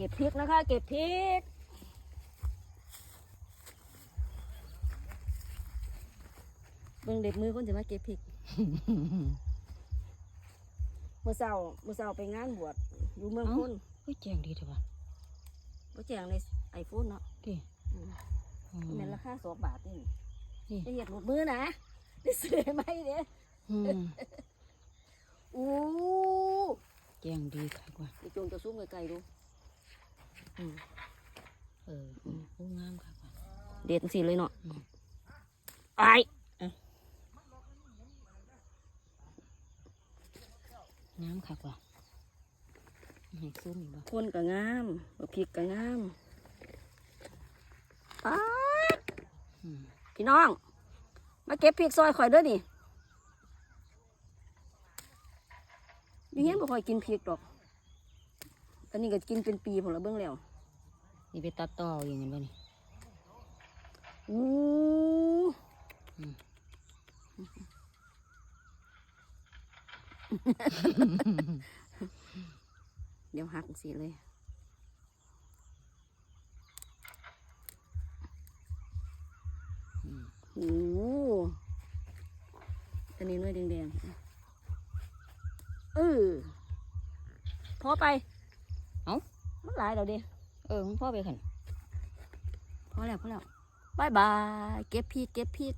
เก็บพริกนะคะ เก็บพริก เบิ่งเด็บมือคนจะมาเก็บพริกเมื่อเช้าเมื่อเช้าไปงานบวชอยู่เมืองเอ้าพุนเฮ้ยแจงดีเถอะวะบ่แจงในไอโฟนเนาะดิอืมอืมแม่นราคาสองบาทนี่นี่จะเห็ดหมดมือนะได้ซื้อไหมเนี่ยอืมอู้แจงดีค่ะกว่าไปจงจะซุ่มไกลๆดูอืม เอออืมโอ้งามค่ะกว่าเด็ดสิเลยเนาะอืมไอ้งามค่ะกว่าให้ซุ้มอีกบ่คนก็งามบักพริกก็งามป๊าดอืมพี่น้อง มาเก็บพริกซอยข่อยเด้อนี่อยังเงี้ยบ่ค่อยกินพริกดอกอันนี้ก็กินเป็นปีผมละเบิ่งแล้ว นี่ไปตัดต่ออย่างนั้นบ่นี่อู้อืมเดี๋ยวหักสิเลยอืมโอ้อันนี้หน้อยแดงๆเออพอไป เอ้ามันหลายแล้วเดิ เออของพ่อไปขันพอแล้วพอแล้วบายบาย เก็บพริกเก็บพริก